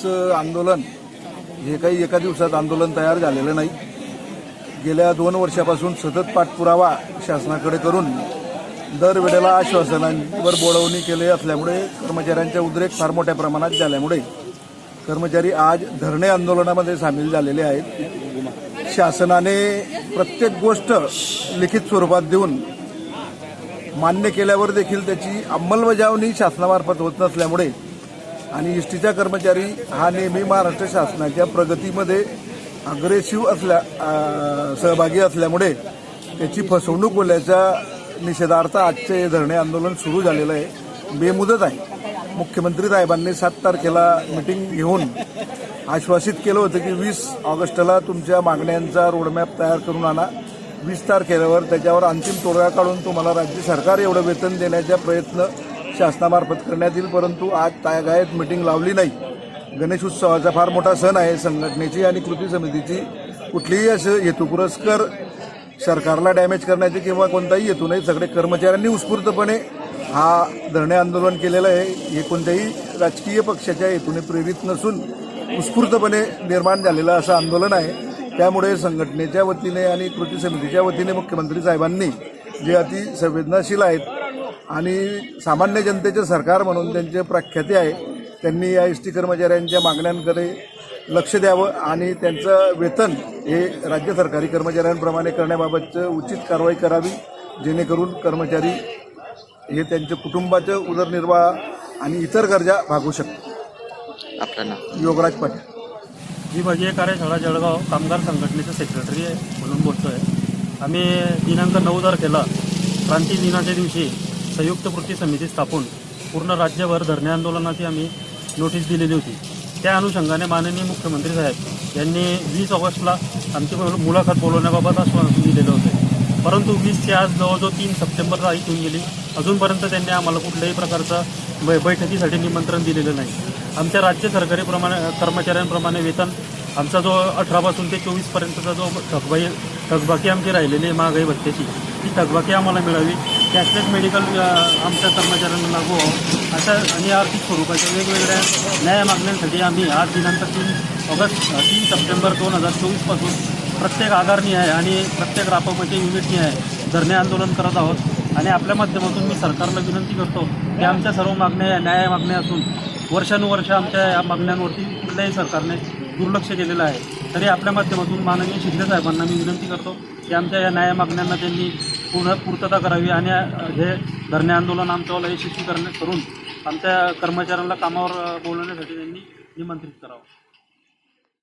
आजचं आंदोलन हे काही एका दिवसात आंदोलन तयार झालेलं नाही. गेल्या दोन वर्षापासून सतत पाठपुरावा शासनाकडे करून दरवेळेला आश्वासनांवर बोडवणी केली असल्यामुळे कर्मचाऱ्यांचा उद्रेक फार मोठ्या प्रमाणात झाल्यामुळे कर्मचारी आज धरणे आंदोलनामध्ये सामील झालेले आहेत. शासनाने प्रत्येक गोष्ट लिखित स्वरूपात देऊन मान्य केल्यावर देखील त्याची अंमलबजावणी शासनामार्फत होत नसल्यामुळे आणि एस टीचा कर्मचारी हा नेहमी महाराष्ट्र शासनाच्या प्रगतीमध्ये अग्रेसिव्ह असल्या सहभागी असल्यामुळे त्याची फसवणूक होल्याच्या निषेधार्थ आजचे हे धरणे आंदोलन सुरू झालेलं आहे. बेमुदत आहे. मुख्यमंत्री साहेबांनी सात तारखेला मिटिंग घेऊन आश्वासित केलं होतं की वीस ऑगस्टला तुमच्या मागण्यांचा रोडमॅप तयार करून आणा. वीस तारखेवर त्याच्यावर अंतिम तोडगा काढून तुम्हाला राज्य सरकार एवढं वेतन देण्याचा प्रयत्न शासनामार्फत करण्यात येईल परंतु आज तागायत मिटिंग लावली नाही. गणेश उत्सवाचा फार मोठा सण आहे. संघटनेची आणि कृती समितीची कुठलीही असं हेतू पुरस्कार सरकारला डॅमेज करण्याचे किंवा कोणताही हेतू नाही. सगळे कर्मचाऱ्यांनी उत्स्फूर्तपणे हा धरणे आंदोलन केलेलं आहे. हे कोणत्याही राजकीय पक्षाच्या हेतूने प्रेरित नसून उत्स्फूर्तपणे निर्माण झालेलं असं आंदोलन आहे. त्यामुळे संघटनेच्या वतीने आणि कृती समितीच्या वतीने मुख्यमंत्री साहेबांनी जे अति संवेदनशील आहेत आणि सामान्य जनतेचे सरकार म्हणून त्यांचे प्रख्याती आहे. त्यांनी या एस टी कर्मचाऱ्यांच्या मागण्यांकडे लक्ष द्यावं आणि त्यांचं वेतन हे राज्य सरकारी कर्मचाऱ्यांप्रमाणे करण्याबाबतचं उचित कारवाई करावी जेणेकरून कर्मचारी हे त्यांच्या कुटुंबाचं उदरनिर्वाह आणि इतर गरजा भागू शकतात आपलं नाव. योगराज पाटील. विभागीय कार्यशाळा जळगाव कामगार संघटनेचा सेक्रेटरी आहे म्हणून बोलतो आहे आम्ही दिनांक नऊ तारखेला क्रांती दिनाच्या दिवशी संयुक्त कृती समिती स्थापून पूर्ण राज्यभर धरणे आंदोलनाची आम्ही नोटीस दिलेली होती. त्या अनुषंगाने माननीय मुख्यमंत्री साहेब यांनी वीस ऑगस्टला आमची मुलाखत बोलवण्याबाबत आश्वासन दिलेलं होतं. परंतु वीसचे आज जवळजवळ तीन सप्टेंबरला इथून गेली. अजूनपर्यंत त्यांनी आम्हाला कुठल्याही प्रकारचं बै बैठकीसाठी निमंत्रण दिलेलं नाही. आमच्या राज्य सरकारी प्रमाणे कर्मचाऱ्यांप्रमाणे वेतन आमचा जो अठरापासून ते चोवीसपर्यंतचा जो थकबाई थकबाकी आमची राहिलेली आहे महागाई भत्त्याची ती थकबाकी आम्हाला मिळावी. कॅशलेस मेडिकल आमच्या कर्मचाऱ्यांना लागू व्हावं अशा आणि आर्थिक स्वरूपाच्या वेगवेगळ्या न्याय मागण्यांसाठी आम्ही आज दिनांक तीन ऑगस्ट तीन सप्टेंबर दोन हजार चोवीसपासून प्रत्येक आगारनिहाय आणि प्रत्येक रापामध्ये युनिटनी आहे धरणे आंदोलन करत आहोत. आणि आपल्या माध्यमातून मी सरकारला विनंती करतो की आमच्या सर्व मागण्या या न्याय मागण्या असून वर्षानुवर्ष आमच्या या मागण्यांवरती कुठल्याही सरकारने दुर्लक्ष केलेलं आहे. तरी आपल्या माध्यमातून माननीय शिंदे साहेबांना मी विनंती करतो की आमच्या या न्याय मागण्यांना त्यांनी पूर्ण पूर्तता करावी आणि हे धरणे आंदोलन आमच्यावाला यशस्वी करणे करून आमच्या कर्मचाऱ्यांना कामावर बोलवण्यासाठी त्यांनी निमंत्रित करावं.